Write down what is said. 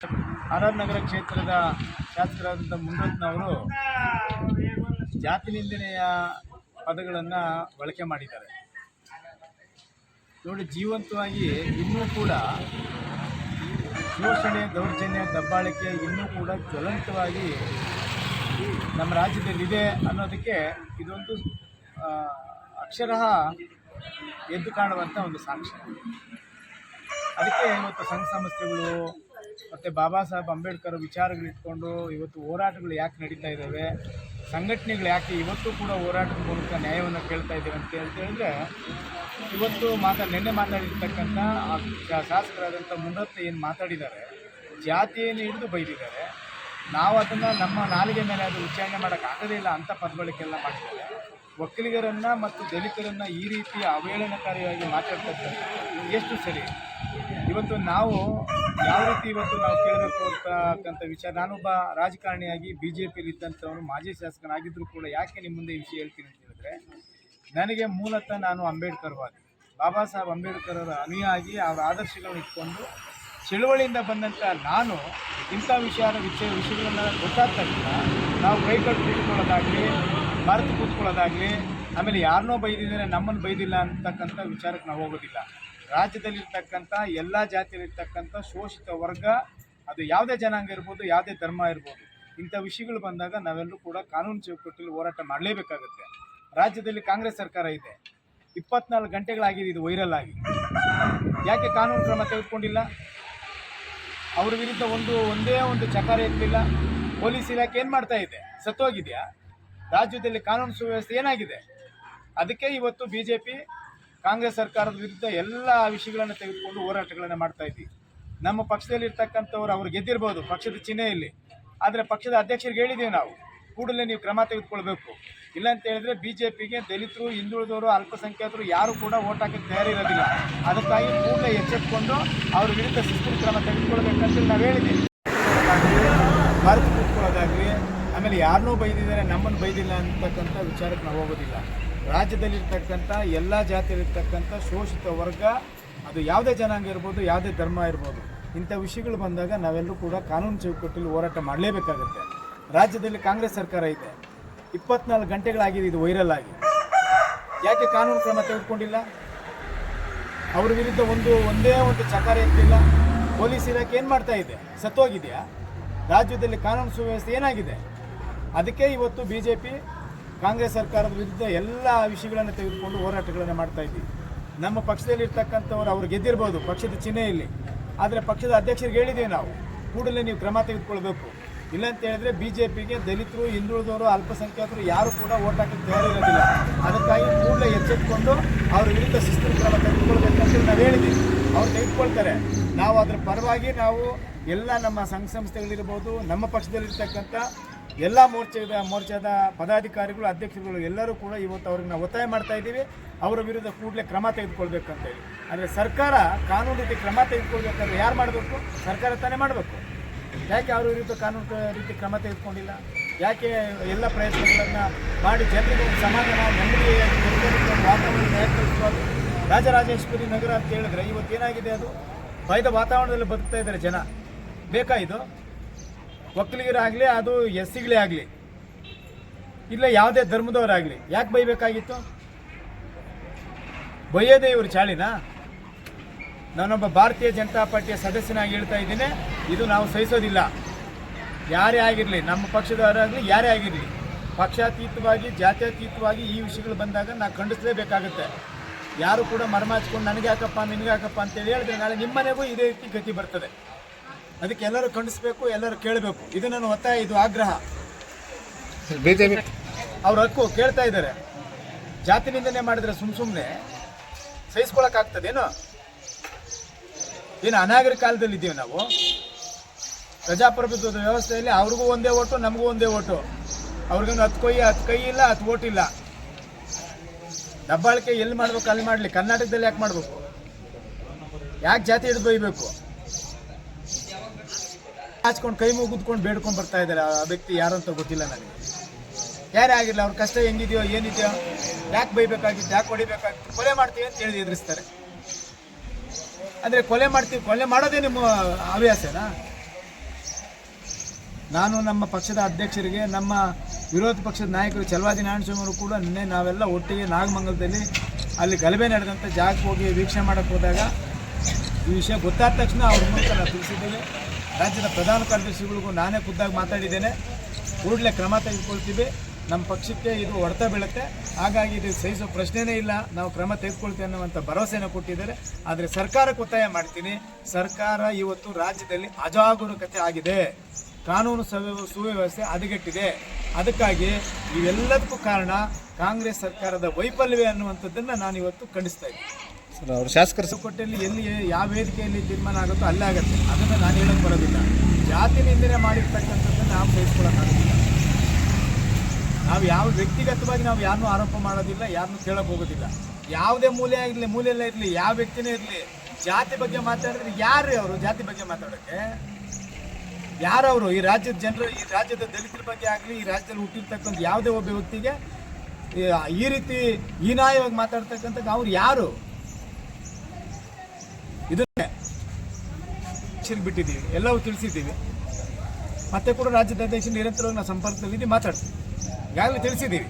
R ನಗರ ಕ್ಷೇತ್ರದ ಶಾಸಕರಾದಂಥ ಮುಂಡತ್ನವರು ಜಾತಿ ನಿಂದನೆಯ ಪದಗಳನ್ನು ಬಳಕೆ ಮಾಡಿದ್ದಾರೆ. ನೋಡಿ, ಜೀವಂತವಾಗಿ ಇನ್ನೂ ಕೂಡ ಶೋಷಣೆ ದೌರ್ಜನ್ಯ, ದಬ್ಬಾಳಿಕೆ ಇನ್ನೂ ಕೂಡ ಜ್ವಲಂತವಾಗಿ ನಮ್ಮ ರಾಜ್ಯದಲ್ಲಿದೆ ಅನ್ನೋದಕ್ಕೆ ಇದೊಂದು ಅಕ್ಷರಹ ಅಕ್ಷರಃ ಎದ್ದು ಕಾಣುವಂಥ ಒಂದು ಸಾಕ್ಷಿ ಅದಕ್ಕೆ ಇವತ್ತು ಸಂಘ ಸಂಸ್ಥೆಗಳು ಮತ್ತು ಬಾಬಾ ಸಾಹೇಬ್ ಅಂಬೇಡ್ಕರ್ ವಿಚಾರಗಳು ಇಟ್ಕೊಂಡು ಇವತ್ತು ಹೋರಾಟಗಳು ಯಾಕೆ ನಡೀತಾ ಇದ್ದಾವೆ, ಸಂಘಟನೆಗಳು ಯಾಕೆ ಇವತ್ತು ಕೂಡ ಹೋರಾಟದ ಮೂಲಕ ನ್ಯಾಯವನ್ನು ಕೇಳ್ತಾ ಇದ್ದೀವಿ ಅಂತ ಹೇಳಿದ್ರೆ ಇವತ್ತು ಮಾತಾ, ನಿನ್ನೆ ಮಾತಾಡಿರ್ತಕ್ಕಂಥ ಆ ಶಾಸಕರಾದಂಥ ಮುನ್ನತ್ತ ಏನು ಮಾತಾಡಿದ್ದಾರೆ, ಜಾತಿಯನ್ನು ಹಿಡಿದು ಬೈದಿದ್ದಾರೆ, ನಾವು ಅದನ್ನು ನಮ್ಮ ನಾಲಿಗೆ ಮೇಲೆ ಅದು ಉಚ್ಚಾರಣೆ ಮಾಡೋಕ್ಕಾಗದೇ ಇಲ್ಲ ಅಂತ ಪದಬಳಕೆಲ್ಲ ಮಾಡಿದ್ದಾರೆ. ಒಕ್ಕಲಿಗರನ್ನು ಮತ್ತು ದಲಿತರನ್ನು ಈ ರೀತಿ ಅವಹೇಳನಕಾರಿಯಾಗಿ ಮಾತಾಡ್ತಕ್ಕಂಥ ಎಷ್ಟು ಸರಿ? ಇವತ್ತು ನಾವು ಯಾವ ರೀತಿ ಇವತ್ತು ನಾವು ಕೇಳಬೇಕು ಅಂತಕ್ಕಂಥ ವಿಚಾರ? ನಾನೊಬ್ಬ ರಾಜಕಾರಣಿಯಾಗಿ ಬಿ ಜೆ ಪಿಲಿ ಇದ್ದಂಥವನು ಮಾಜಿ ಶಾಸಕನಾಗಿದ್ದರೂ ಕೂಡ ಯಾಕೆ ನಿಮ್ಮ ಮುಂದೆ ಈ ವಿಷಯ ಹೇಳ್ತೀನಿ ಅಂತ ಹೇಳಿದ್ರೆ, ನನಗೆ ಮೂಲತಃ ನಾನು ಅಂಬೇಡ್ಕರ್ವಾದಿ ಬಾಬಾ ಸಾಹೇಬ್ ಅಂಬೇಡ್ಕರ್ ಅವರ ಅನುಯಾಗಿ ಅವರ ಆದರ್ಶಗಳನ್ನು ಇಟ್ಕೊಂಡು ಚಳುವಳಿಯಿಂದ ಬಂದಂಥ ನಾನು ಇಂಥ ವಿಚಾರ ವಿಷಯ ವಿಷಯಗಳನ್ನು ಗೊತ್ತಾದ ತಕ್ಷಣ ನಾವು ಕೈ ಕಟ್ಟು ಕೂತ್ಕೊಳ್ಳೋದಾಗಲಿ ಮರೆತು ಕೂತ್ಕೊಳ್ಳೋದಾಗಲಿ, ಆಮೇಲೆ ಯಾರನ್ನೋ ಬೈದಿದ್ದಾರೆ, ನಮ್ಮನ್ನು ಬೈದಿಲ್ಲ ಅಂತಕ್ಕಂಥ ವಿಚಾರಕ್ಕೆ ನಾವು ಹೋಗೋದಿಲ್ಲ. ರಾಜ್ಯದಲ್ಲಿರ್ತಕ್ಕಂಥ ಎಲ್ಲ ಜಾತಿಯಲ್ಲಿರ್ತಕ್ಕಂಥ ಶೋಷಿತ ವರ್ಗ, ಅದು ಯಾವುದೇ ಜನಾಂಗ ಇರ್ಬೋದು, ಯಾವುದೇ ಧರ್ಮ ಇರ್ಬೋದು, ಇಂಥ ವಿಷಯಗಳು ಬಂದಾಗ ನಾವೆಲ್ಲರೂ ಕೂಡ ಕಾನೂನು ಚೌಕಟ್ಟಲ್ಲಿ ಹೋರಾಟ ಮಾಡಲೇಬೇಕಾಗುತ್ತೆ. ರಾಜ್ಯದಲ್ಲಿ ಕಾಂಗ್ರೆಸ್ ಸರ್ಕಾರ ಇದೆ. ಇಪ್ಪತ್ನಾಲ್ಕು ಗಂಟೆಗಳಾಗಿದೆ ಇದು ವೈರಲ್ ಆಗಿ. ಯಾಕೆ ಕಾನೂನು ಕ್ರಮ ತೆಗೆದುಕೊಂಡಿಲ್ಲ? ಅವ್ರ ವಿರುದ್ಧ ಒಂದು, ಒಂದೇ ಒಂದು ಚಕಾರ ಇರಲಿಲ್ಲ. ಪೊಲೀಸ್ ಇಲಾಖೆ ಏನು ಮಾಡ್ತಾ ಇದೆ? ಸತ್ತೋಗಿದೆಯಾ? ರಾಜ್ಯದಲ್ಲಿ ಕಾನೂನು ಸುವ್ಯವಸ್ಥೆ ಏನಾಗಿದೆ? ಅದಕ್ಕೆ ಇವತ್ತು ಬಿ ಜೆ ಪಿ ಕಾಂಗ್ರೆಸ್ ಸರ್ಕಾರದ ವಿರುದ್ಧ ಎಲ್ಲ ವಿಷಯಗಳನ್ನು ತೆಗೆದುಕೊಂಡು ಹೋರಾಟಗಳನ್ನು ಮಾಡ್ತಾ ಇದ್ದೀವಿ ನಮ್ಮ ಪಕ್ಷದಲ್ಲಿ ಇರ್ತಕ್ಕಂಥವ್ರು ಅವ್ರು ಗೆದ್ದಿರ್ಬೋದು, ಪಕ್ಷದ ಚಿಹ್ನೆಯಲ್ಲಿ ಆದರೆ ಪಕ್ಷದ ಅಧ್ಯಕ್ಷರಿಗೆ ಹೇಳಿದ್ದೀವಿ ನಾವು, ಕೂಡಲೇ ನೀವು ಕ್ರಮ ತೆಗೆದುಕೊಳ್ಬೇಕು. ಇಲ್ಲ ಅಂತ ಹೇಳಿದ್ರೆ ಬಿ ಜೆ ಪಿಗೆ ದಲಿತರು, ಹಿಂದುಳಿದವರು, ಅಲ್ಪಸಂಖ್ಯಾತರು ಯಾರು ಕೂಡ ಓಟ್ ಹಾಕಕ್ಕೆ ತಯಾರಿರೋದಿಲ್ಲ. ಅದಕ್ಕಾಗಿ ಕೂಡಲೇ ಎಚ್ಚೆತ್ಕೊಂಡು ಅವ್ರ ವಿರುದ್ಧ ಶಿಸ್ತಿನ ಕ್ರಮ ತೆಗೆದುಕೊಳ್ಬೇಕಂತೇಳಿ ನಾವು ಹೇಳಿದ್ದೀವಿ ಮರೆತು ಕೂತ್ಕೊಳ್ಳೋದಾಗಲಿ, ಆಮೇಲೆ ಯಾರನ್ನೂ ಬೈದಿದ್ದಾರೆ, ನಮ್ಮನ್ನು ಬೈದಿಲ್ಲ ಅಂತಕ್ಕಂಥ ವಿಚಾರಕ್ಕೆ ನಾವು ಹೋಗೋದಿಲ್ಲ. ರಾಜ್ಯದಲ್ಲಿರ್ತಕ್ಕಂಥ ಎಲ್ಲ ಜಾತಿಯಲ್ಲಿರ್ತಕ್ಕಂಥ ಶೋಷಿತ ವರ್ಗ, ಅದು ಯಾವುದೇ ಜನಾಂಗ ಇರ್ಬೋದು, ಯಾವುದೇ ಧರ್ಮ ಇರ್ಬೋದು, ಇಂಥ ವಿಷಯಗಳು ಬಂದಾಗ ನಾವೆಲ್ಲರೂ ಕೂಡ ಕಾನೂನು ಚೌಕಟ್ಟಲ್ಲಿ ಹೋರಾಟ ಮಾಡಲೇಬೇಕಾಗುತ್ತೆ. ರಾಜ್ಯದಲ್ಲಿ ಕಾಂಗ್ರೆಸ್ ಸರ್ಕಾರ ಇದೆ ಇಪ್ಪತ್ನಾಲ್ಕು ಗಂಟೆಗಳಾಗಿದೆ ಇದು ವೈರಲ್ ಆಗಿ. ಯಾಕೆ ಕಾನೂನು ಕ್ರಮ ತೆಗೆದುಕೊಂಡಿಲ್ಲ? ಅವ್ರ ವಿರುದ್ಧ ಒಂದು, ಒಂದೇ ಒಂದು ಚಕಾರ ಎತ್ತಿಲ್ಲ. ಪೊಲೀಸ್ ಇಲಾಖೆ ಏನು ಮಾಡ್ತಾ ಇದೆ? ಸತ್ತೋಗಿದೆಯಾ? ರಾಜ್ಯದಲ್ಲಿ ಕಾನೂನು ಸುವ್ಯವಸ್ಥೆ ಏನಾಗಿದೆ? ಅದಕ್ಕೆ ಇವತ್ತು ಬಿ ಜೆ ಪಿ ಕಾಂಗ್ರೆಸ್ ಸರ್ಕಾರದ ವಿರುದ್ಧ ಎಲ್ಲ ವಿಷಯಗಳನ್ನು ತೆಗೆದುಕೊಂಡು ಹೋರಾಟಗಳನ್ನು ಮಾಡ್ತಾ ಇದ್ದೀವಿ. ನಮ್ಮ ಪಕ್ಷದಲ್ಲಿ ಇರ್ತಕ್ಕಂಥವ್ರು ಅವ್ರು ಗೆದ್ದಿರ್ಬೋದು, ಪಕ್ಷದ ಚಿಹ್ನೆಯಲ್ಲಿ ಆದರೆ ಪಕ್ಷದ ಅಧ್ಯಕ್ಷರಿಗೆ ಹೇಳಿದ್ದೀವಿ ನಾವು, ಕೂಡಲೇ ನೀವು ಕ್ರಮ ತೆಗೆದುಕೊಳ್ಬೇಕು. ಇಲ್ಲ ಅಂತ ಹೇಳಿದ್ರೆ ಬಿ ಜೆ ಪಿಗೆ ದಲಿತರು, ಹಿಂದುಳಿದವರು, ಅಲ್ಪಸಂಖ್ಯಾತರು ಯಾರು ಕೂಡ ಓಟ್ ಹಾಕಿ ತಯಾರಿರೋದಿಲ್ಲ ಅದಕ್ಕಾಗಿ ಕೂಡಲೇ ಎಚ್ಚೆತ್ಕೊಂಡು ಅವ್ರ ವಿರುದ್ಧ ಶಿಸ್ತಿನ ಕ್ರಮ ತೆಗೆದುಕೊಳ್ಬೇಕಂತ ನಾವು ಹೇಳಿದ್ದೀವಿ ಅವ್ರು ತೆಗೆದುಕೊಳ್ತಾರೆ. ನಾವು ಅದರ ಪರವಾಗಿ ನಾವು ಎಲ್ಲ ನಮ್ಮ ಸಂಘ ಸಂಸ್ಥೆಗಳಿರ್ಬೋದು, ನಮ್ಮ ಪಕ್ಷದಲ್ಲಿರ್ತಕ್ಕಂಥ ಎಲ್ಲ ಮೋರ್ಚಾದ ಮೋರ್ಚಾದ ಪದಾಧಿಕಾರಿಗಳು, ಅಧ್ಯಕ್ಷರುಗಳು ಎಲ್ಲರೂ ಕೂಡ ಇವತ್ತು ಅವ್ರಿಗೆ ನಾವು ಒತ್ತಾಯ ಮಾಡ್ತಾ ಇದ್ದೀವಿ. ಅವರ ವಿರುದ್ಧ ಕೂಡಲೇ ಕ್ರಮ ತೆಗೆದುಕೊಳ್ಬೇಕಂತೇಳಿ ಅಂದರೆ ಸರ್ಕಾರ ಕಾನೂನು ರೀತಿ ಕ್ರಮ ತೆಗೆದುಕೊಳ್ಬೇಕಂದ್ರೆ ಯಾರು ಮಾಡಬೇಕು? ಸರ್ಕಾರ ತಾನೇ ಮಾಡಬೇಕು. ಯಾಕೆ ಅವ್ರ ವಿರುದ್ಧ ಕಾನೂನು ರೀತಿ ಕ್ರಮ ತೆಗೆದುಕೊಂಡಿಲ್ಲ? ಯಾಕೆ ಎಲ್ಲ ಪ್ರಯತ್ನಗಳನ್ನು ಮಾಡಿ ಜನರಿಗೆ ಒಂದು ಸಮಾಧಾನ ಒಂದು ವಾತಾವರಣ ಯಾಕೆ ರಾಜರಾಜೇಶ್ವರಿ ನಗರ ಅಂತ ಹೇಳಿದ್ರೆ ಇವತ್ತೇನಾಗಿದೆ ಅದು? ಭಯದ ವಾತಾವರಣದಲ್ಲಿ ಬದುಕ್ತಾ ಇದ್ದಾರೆ ಜನ. ಬೇಕಾ ಇದು? ಒಕ್ಕಲಿಗರಾಗಲಿ ಅದು ಎಸ್ ಆಗಲಿ. ಇಲ್ಲ ಯಾವುದೇ ಧರ್ಮದವರಾಗಲಿ. ಯಾಕೆ ಬೈಬೇಕಾಗಿತ್ತು? ಬೈಯೋದೇ ಇವರು ಚಾಳಿನ? ನಾನೊಬ್ಬ ಭಾರತೀಯ ಜನತಾ ಪಾರ್ಟಿಯ ಸದಸ್ಯನಾಗಿ ಹೇಳ್ತಾ ಇದ್ದೀನಿ. ಇದು ನಾವು ಸಹಿಸೋದಿಲ್ಲ. ಯಾರೇ ಆಗಿರಲಿ, ನಮ್ಮ ಪಕ್ಷದವರಾಗಲಿ, ಯಾರೇ ಆಗಿರಲಿ, ಪಕ್ಷಾತೀತವಾಗಿ, ಜಾತ್ಯತೀತವಾಗಿ ಈ ವಿಷಯಗಳು ಬಂದಾಗ ನಾನು ಖಂಡಿಸಲೇಬೇಕಾಗುತ್ತೆ. ಯಾರು ಕೂಡ ಮರ್ಮಾಚ್ಕೊಂಡು ನನಗೆ ಹಾಕಪ್ಪ ನಿನಗೆ ಹಾಕಪ್ಪ ಅಂತೇಳಿ ಹೇಳಿದ್ರೆ ನಾಳೆ ನಿಮ್ಮನೆಗೂ ಇದೇ ರೀತಿ ಗತಿ ಬರ್ತದೆ. ಅದಕ್ಕೆ ಎಲ್ಲರೂ ಖಂಡಿಸಬೇಕು ಎಲ್ಲರೂ ಕೇಳಬೇಕು. ಇದು ನನ್ನ ಒತ್ತಾಯ ಇದು ಆಗ್ರಹ. ಬಿಜೆಪಿ ಅವ್ರ ಹಕ್ಕು ಕೇಳ್ತಾ ಇದ್ದಾರೆ. ಜಾತಿ ನಿಂದನೆ ಮಾಡಿದ್ರೆ ಸುಮ್ ಸುಮ್ಮನೆ ಸಹಿಸ್ಕೊಳಕ್ಕಾಗ್ತದೇನು ಏನು? ಅನಾಗರಿಕ ಕಾಲದಲ್ಲಿ ಇದ್ದೀವಿ ನಾವು? ಪ್ರಜಾಪ್ರಭುತ್ವದ ವ್ಯವಸ್ಥೆಯಲ್ಲಿ ಅವ್ರಿಗೂ ಒಂದೇ ಓಟು ನಮಗೂ ಒಂದೇ ಓಟು. ಅವ್ರಿಗೇನು ಹತ್ತು ಕೈ ಹತ್ತು ಕೈ ಇಲ್ಲ ಹತ್ತು ಓಟ್ ಇಲ್ಲ. ದಬ್ಬಾಳಿಕೆ ಎಲ್ಲಿ ಮಾಡ್ಬೇಕು ಅಲ್ಲಿ ಮಾಡಲಿ. ಕರ್ನಾಟಕದಲ್ಲಿ ಯಾಕೆ ಮಾಡಬೇಕು? ಯಾಕೆ ಜಾತಿ ಹಿಡಿದು ಬೈಬೇಕು? ಹಾಚ್ಕೊಂಡು ಕೈ ಮುಗಿದ್ಕೊಂಡು ಬೇಡ್ಕೊಂಡು ಬರ್ತಾ ಇದ್ದಾರೆ. ಆ ವ್ಯಕ್ತಿ ಯಾರು ಅಂತ ಗೊತ್ತಿಲ್ಲ ನನಗೆ. ಯಾರೇ ಆಗಿರಲಿ, ಅವ್ರ ಕಷ್ಟ ಹೆಂಗಿದೆಯೋ, ಏನಿದೆಯೋ, ಯಾಕೆ ಬೈಬೇಕಾಗಿತ್ತು, ಯಾಕೆ ಹೊಡಿಬೇಕಾಗಿತ್ತು, ಕೊಲೆ ಮಾಡ್ತೀವಿ ಅಂತ ಹೇಳಿ ಎದುರಿಸ್ತಾರೆ. ಅಂದರೆ ಕೊಲೆ ಮಾಡ್ತೀವಿ ಕೊಲೆ ಮಾಡೋದೇ ನಿಮ್ಮ ಹವ್ಯಾಸನಾ? ನಾನು ನಮ್ಮ ಪಕ್ಷದ ಅಧ್ಯಕ್ಷರಿಗೆ, ನಮ್ಮ ವಿರೋಧ ಪಕ್ಷದ ನಾಯಕರು ಚಲವಾದಿ ನಾರಾಯಣಸ್ವಾಮಿ ಕೂಡ ನಿನ್ನೆ ನಾವೆಲ್ಲ ಒಟ್ಟಿಗೆ ನಾಗಮಂಗಲದಲ್ಲಿ ಅಲ್ಲಿ ಗಲಭೆ ನಡೆದಂಥ ಜಾಗಕ್ಕೆ ಹೋಗಿ ವೀಕ್ಷಣೆ ಮಾಡೋಕ್ಕೆ ಹೋದಾಗ ಈ ವಿಷಯ ಗೊತ್ತಾದ ತಕ್ಷಣ ಅವ್ರ ಮೂಲಕ ನಾವು ರಾಜ್ಯದ ಪ್ರಧಾನ ಕಾರ್ಯದರ್ಶಿಗಳಿಗೂ ನಾನೇ ಖುದ್ದಾಗಿ ಮಾತಾಡಿದ್ದೇನೆ. ಕೂಡಲೇ ಕ್ರಮ ತೆಗೆದುಕೊಳ್ತೀವಿ. ನಮ್ಮ ಪಕ್ಷಕ್ಕೆ ಇದು ಹೊಡೆತ ಬೀಳುತ್ತೆ. ಹಾಗಾಗಿ ಇದು ಸಹಿಸೋ ಪ್ರಶ್ನೆನೇ ಇಲ್ಲ. ನಾವು ಕ್ರಮ ತೆಗೆದುಕೊಳ್ತೇವೆ ಅನ್ನುವಂಥ ಭರವಸೆಯನ್ನು ಕೊಟ್ಟಿದ್ದಾರೆ. ಆದರೆ ಸರ್ಕಾರಕ್ಕೆ ಒತ್ತಾಯ ಮಾಡ್ತೀನಿ. ಸರ್ಕಾರ ಇವತ್ತು ರಾಜ್ಯದಲ್ಲಿ ಅಜಾಗರೂಕತೆ ಆಗಿದೆ. ಕಾನೂನು ಸವ್ಯ- ಸುವ್ಯವಸ್ಥೆ ಹದಗೆಟ್ಟಿದೆ. ಅದಕ್ಕಾಗಿ ಇವೆಲ್ಲದಕ್ಕೂ ಕಾರಣ ಕಾಂಗ್ರೆಸ್ ಸರ್ಕಾರದ ವೈಫಲ್ಯವೇ ಅನ್ನುವಂಥದ್ದನ್ನು ನಾನು ಇವತ್ತು ಖಂಡಿಸ್ತಾ ಇದ್ದೀನಿ. ಸರ್, ಅವ್ರ ಶಾಸಕರು ಸುಕೊಟ್ಟೆಯಲ್ಲಿ ಎಲ್ಲಿ ಯಾವ ವೇದಿಕೆಯಲ್ಲಿ ತೀರ್ಮಾನ ಆಗುತ್ತೋ ಅಲ್ಲೇ ಆಗುತ್ತೆ. ಅದನ್ನು ನಾನು ಹೇಳೋಕ್ಕೆ ಬರೋದಿಲ್ಲ. ಜಾತಿ ನಿಂದನೆ ಮಾಡಿರ್ತಕ್ಕಂಥದ್ದು ನಾವು ಸಹಿಸ್ಕೊಳ್ಳೋಕ್ಕಾಗೋದಿಲ್ಲ ನಾವು ಯಾವ ವ್ಯಕ್ತಿಗತವಾಗಿ ನಾವು ಯಾರನ್ನೂ ಆರೋಪ ಮಾಡೋದಿಲ್ಲ, ಯಾರನ್ನೂ ಕೇಳೋಕೆ ಹೋಗೋದಿಲ್ಲ. ಯಾವುದೇ ಮೂಲೆ ಆಗಿರಲಿ ಮೂಲೆಯಲ್ಲೇ ಇರಲಿ, ಯಾವ ವ್ಯಕ್ತಿನೇ ಇರಲಿ, ಜಾತಿ ಬಗ್ಗೆ ಮಾತಾಡಿದ್ರೆ ಯಾರು ಅವರು ಜಾತಿ ಬಗ್ಗೆ ಮಾತಾಡೋಕ್ಕೆ? ಯಾರವರು ಈ ರಾಜ್ಯದ ಜನರು, ಈ ರಾಜ್ಯದ ದಲಿತರ ಬಗ್ಗೆ ಆಗಲಿ, ಈ ರಾಜ್ಯದಲ್ಲಿ ಹುಟ್ಟಿರ್ತಕ್ಕಂಥ ಯಾವುದೇ ಒಬ್ಬ ವ್ಯಕ್ತಿಗೆ, ಈ- ಈ ರೀತಿ ಹೀನಾಯವಾಗಿ ಮಾತಾಡ್ತಕ್ಕಂಥ ಅವ್ರು ಯಾರು? ಇದನ್ನೇ ಬಿಟ್ಟಿದ್ದೀವಿ ಎಲ್ಲವೂ ತಿಳಿಸಿದ್ದೀವಿ. ಮತ್ತೆ ಕೂಡ ರಾಜ್ಯದ ಅಧ್ಯಕ್ಷ ನಿರಂತರವಾಗಿ ನಾವು ಸಂಪರ್ಕದಲ್ಲಿದ್ದು ಮಾತಾಡ್ತೀವಿ. ಈಗಾಗಲೇ ತಿಳಿಸಿದ್ದೀವಿ.